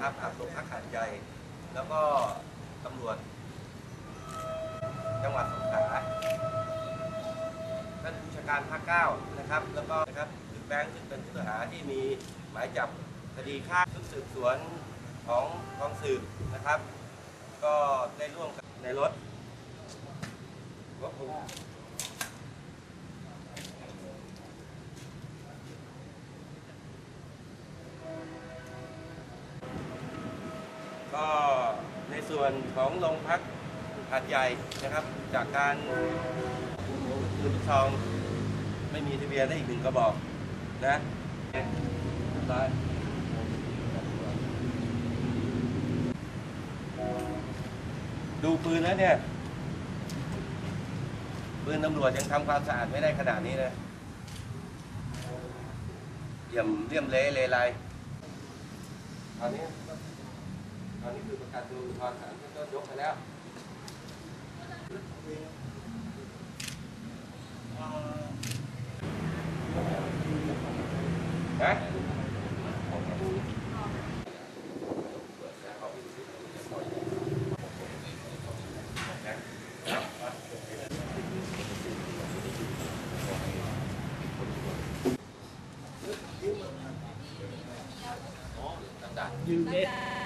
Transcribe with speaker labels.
Speaker 1: ครับกรมพักฐานใหญ่ แล้วก็ตำรวจ จังหวัดสงขลาท่านผู้จัดการภาคเก้านะครับ แล้วก็นะครับหรือแบงค์ซึ่งเป็นผู้ต้องหาที่มีหมายจับคดีฆ่าชุดสืบสวนของกองสืบนะครับ ก็ได้ร่วมกันในรถรถผม ก็ในส่วนของโรงพักหาดใหญ่นะครับ จากการปืนลูกซองไม่มีทะเบียนได้อีกหนึ่งกระบอกนะเรียบร้อยดูปืนแล้วเนี่ย ปืนตำรวจยังทำความสะอาดไม่ได้ขนาดนี้เลยเยี่ยมเลี่ยมเละเลไรตอนนี้ అన్నింటి కట్టు అన్నింటితో చూపలే dư đấy